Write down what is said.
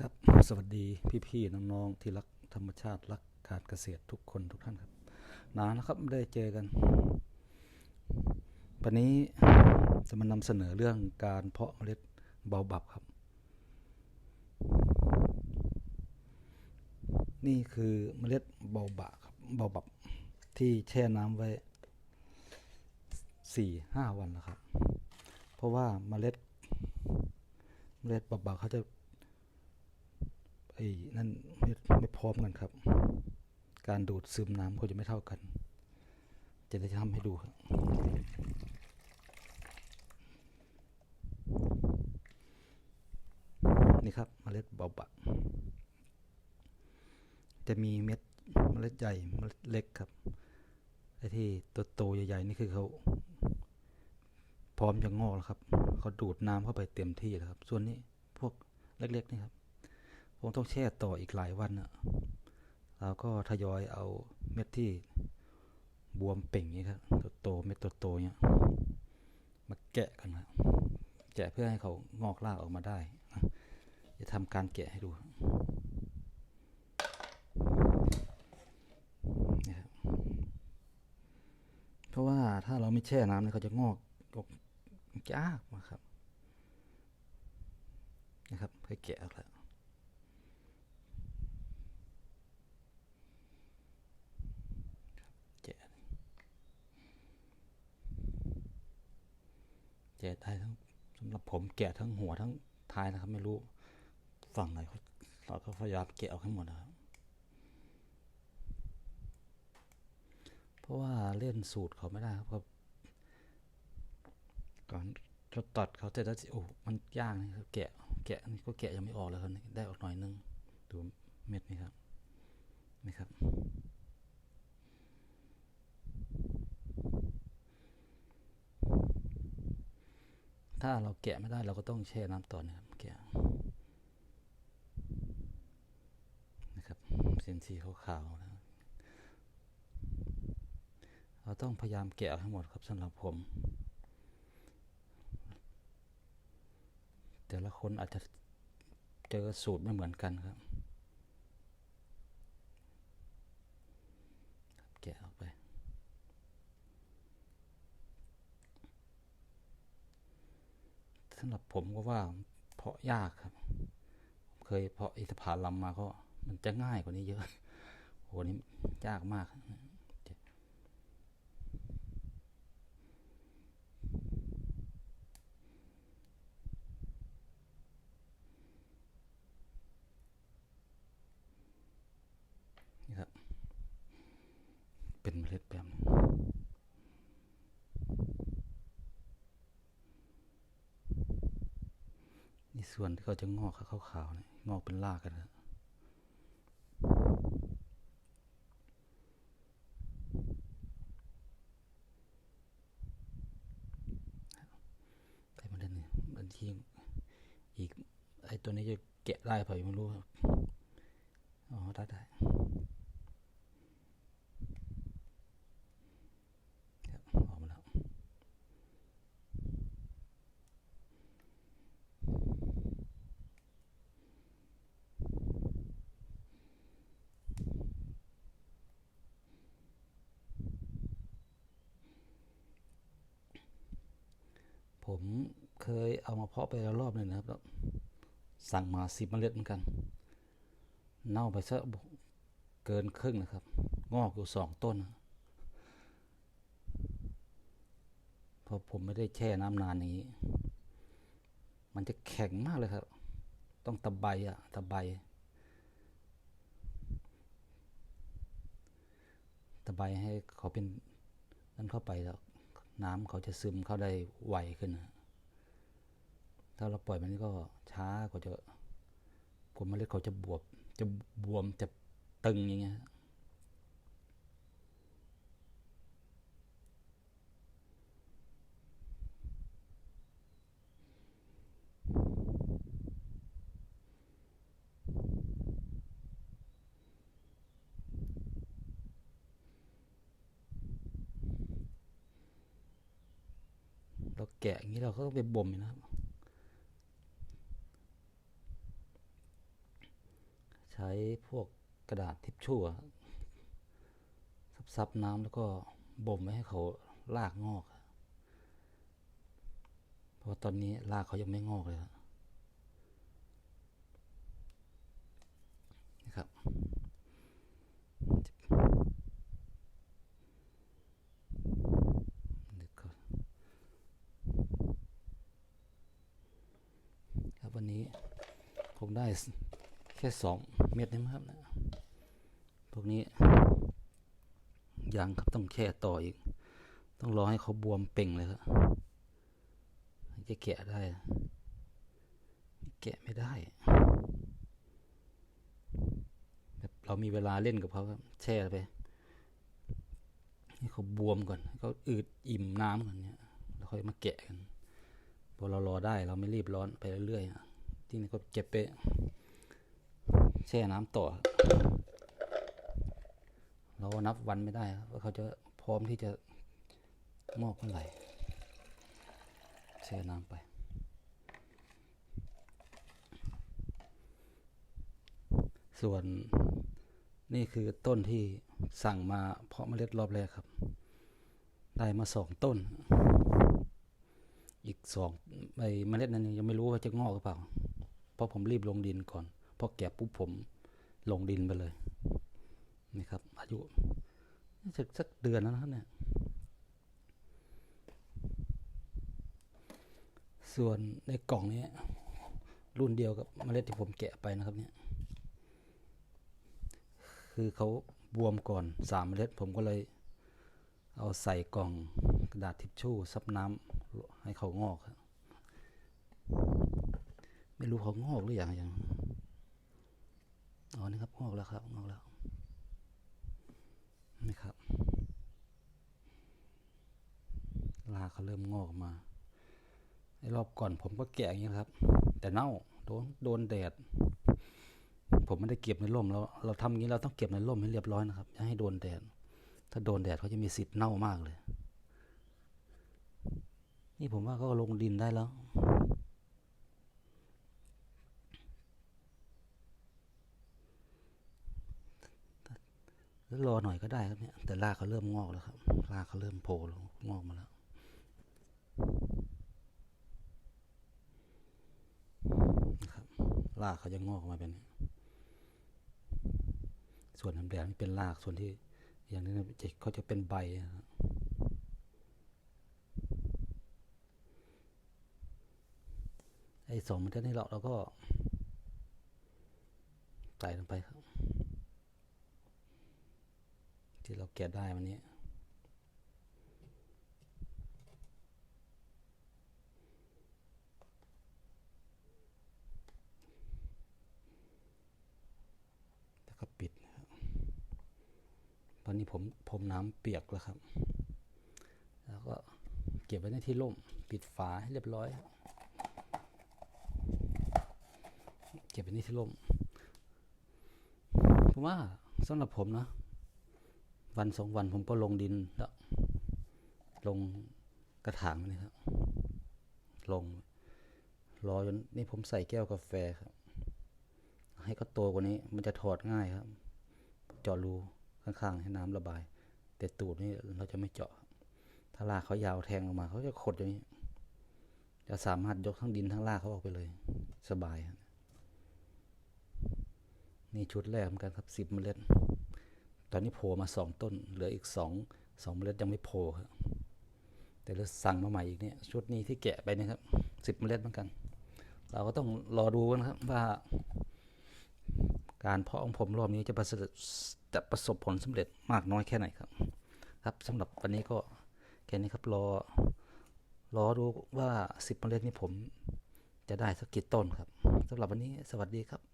ครับ สวัสดีพี่ๆน้องๆที่รักธรรมชาติรักการเกษตรทุกคนทุกท่านครับนานนะครับไม่ได้เจอกันวันนี้จะมานำเสนอเรื่องการเพาะเมล็ดเบาบับครับ นี่คือเมล็ดเบาบะครับเบาบับที่แช่น้ำไว้สี่ห้าวันแล้วครับ เพราะว่าเมล็ดเมล็ดเบาบะเขาจะ ไอ้นั่นไม่ไม่พร้อมกันครับ การดูดซึมน้ำเขาจะไม่เท่ากัน จะได้ทำให้ดูครับนี่ครับเมล็ดเบาบะจะมีเม็ดเมล็ดใหญ่เมล็ดเล็กครับไอ้ที่ตัวโตใหญ่ๆนี่คือเขาพร้อมจะงอกแล้วครับเขาดูดน้ำเข้าไปเต็มที่แล้วครับ ส่วนนี้พวกเล็กๆนี่ครับ คงต้องแช่ต่ออีกหลายวันนะเราก็ทยอยเอาเม็ดที่บวมเป่งนี้ครับตัวโตเม็ดตัวโตเนี่ยมาแกะกันครับแกะเพื่อให้เขางอกรากออกมาได้นะจะทำการแกะให้ดูนี่ครับเพราะว่าถ้าเราไม่แช่น้ำเนี่ยเขาจะงอกออกยากมากครับ นะครับค่อแกะออกแล้ว แกะแกะ ได้ทั้งสำหรับผมแกะทั้งหัวทั้งท้ายนะครับ ไม่รู้ฝั่งไหนเราก็พยายามแกะออกให้หมดนะครับ เพราะว่าเล่นสูตรเขาไม่ได้ครับก่อนจะตัดเขาเสร็จแล้วโอ้มันยากนะครับแกะแกะนี่ก็แกะยังไม่ออกเลยครับได้ออกหน่อยนึงดูเม็ดนี่ครับนี่ครับ ถ้าเราแกะไม่ได้เราก็ต้องแช่น้ำต่อนะครับแกะนะครับเส้นสีขาวๆนะเราต้องพยายามแกะให้หมดครับสำหรับผม แต่ละคนอาจจะเจอสูตรไม่เหมือนกันครับ แกะออกไป สำหรับผมก็ว่าเพาะยากครับ เคยเพาะอิฐผาลำมาก็มันจะง่ายกว่านี้เยอะโหนี่ยากมากนี่ครับ เป็นเมล็ดแบบนี้ นี่ ส่วนที่เขาจะงอกขาวๆเนี่ยงอกเป็นรากกันนะไปมาเล่นบางทีอีก ไอ้ตัวนี้จะแกะได้เปล่าไม่รู้ครับ อ๋อได้ได้ครับออกมาแล้ว ผมเคยเอามาเพาะไปแล้วรอบหนึงนะครับ สั่งมาสิบเมล็ดเหมือนกัน เน่าไปซะเกินครึ่งนะครับ งอกอยู่สองต้นเพราะผมไม่ได้แช่น้ำนานนี้ มันจะแข็งมากเลยครับ ต้องตะไบอะตะไบตะไบให้เขาเป็นนั่นเข้าไปแล้ว น้ำเขาจะซึมเข้าได้ไวขึ้น ถ้าเราปล่อยมันก็ช้ากว่าจะผลเมล็ดเขาจะบวบจะบวมจะตึงอย่างเงี้ย เราแกะอย่างนี้เราก็ต้องไปบ่มนะครับช้พวกกระดาษทิชชู่ซับน้ำแล้วก็บ่มไว้ให้เขาลากงอก เพราะว่าตอนนี้รากเขายังไม่งอกเลยครับนะครับ เดี๋ยวก่อนครับ วันนี้ผมได้แค่สองเม็ดนะครับนะพวกนี้ยังครับต้องแค่ต่ออีก ต้องรอให้เขาบวมเป่งเลยครับจะแกะได้ แกะไม่ได้แบบเรามีเวลาเล่นกับเขาครับแช่ไปให้เขาบวมก่อนเขาอืดอิ่มน้ำก่อนเนี่ยแล้วค่อยมาแกะกันพอเรารอได้เราไม่รีบร้อนไปเรื่อยๆอะ ที่นี่ก็เก็บไปแช่น้ำต่อ เรานับวันไม่ได้ครับว่าเขาจะพร้อมที่จะงอกเมื่อไหร่แช่น้ำไปส่วนนี่คือต้นที่สั่งมาเพาะเมล็ดรอบแรกครับ ได้มาสองต้น อีกสองใบเมล็ดนั้นยังไม่รู้ว่าจะงอกหรือเปล่า เพราะผมรีบลงดินก่อนพอแกะปุ๊บผมลงดินไปเลยนี่ครับ อายุน่าจะสักเดือนแล้วนะครับเนี่ยส่วนในกล่องนี้รุ่นเดียวกับเมล็ดที่ผมแกะไปนะครับเนี่ยคือเขาบวมก่อนสามเมล็ดผมก็เลยเอาใส่กล่องกระดาษทิชชู่ซับน้ำให้เขางอกครับ ไม่รู้เขางอกหรือยังยังอ๋อนี่ครับงอกแล้วครับงอกแล้วนี่ครับราเขาเริ่มงอกมาไอ้รอบก่อนผมก็แกะอย่างนี้ครับ แต่เน่าโดนโดนแดด ผมไม่ได้เก็บในร่มแล้วเราทำอย่างนี้เราต้องเก็บในร่มให้เรียบร้อยนะครับอย่าให้โดนแดด ถ้าโดนแดดเขาจะมีสิทธิ์เน่ามากเลย นี่ผมว่าก็ลงดินได้แล้ว แล้ว รอหน่อยก็ได้ครับเนี่ยแต่รากเขาเริ่มงอกแล้วครับรากเขาเริ่มโผล่งอกมาแล้วนะครับรากเขาจะงอกมาเป็นนี้ส่วนน้ำแดงนี่เป็นรากส่วนที่ อย่างนี้นะเขาจะเป็นใบนะครับไอ้สองมันจะนี่เราเราก็ใส่ลงไปครับ ที่เราแกะได้วันนี้ แล้วก็ปิดนะครับตอนนี้ผมผมน้ำเปียกแล้วครับ แล้วก็เก็บไว้ในที่ร่ม ปิดฝาให้เรียบร้อย เก็บไว้ในที่ร่มผมว่าสำหรับผมนะ วันสองวันผมก็ลงดินแล้วลงกระถางนี่ครับ ลง รอจนนี่ผมใส่แก้วกาแฟครับ ให้เขาโตกว่านี้ มันจะถอดง่ายครับ เจาะรูข้างๆให้น้ำระบาย แต่ตูดนี่เราจะไม่เจาะ ถ้ารากเขายาวแทงออกมาเขาจะขดอย่างนี้ จะสามารถยกทั้งดินทั้งรากเขาออกไปเลย สบาย นี่ชุดแรกเหมือนกันครับสิบเมล็ด ตอนนี้โผล่มาสองต้น เหลืออีกสองสองเมล็ดยังไม่โผล่ครับแต่เราสั่งมาใหม่อีกเนี่ยชุดนี้ที่แกะไปนะครับสิบเมล็ดเหมือนกัน เราก็ต้องรอดูนะครับว่า การเพาะของผมรอบนี้จะประสบจะประสบผลสำเร็จมากน้อยแค่ไหนครับ ครับสำหรับวันนี้ก็แค่นี้ครับรอรอดูว่าสิบเมล็ดนี้ผมจะได้สักกี่ต้นครับสำหรับวันนี้สวัสดีครับ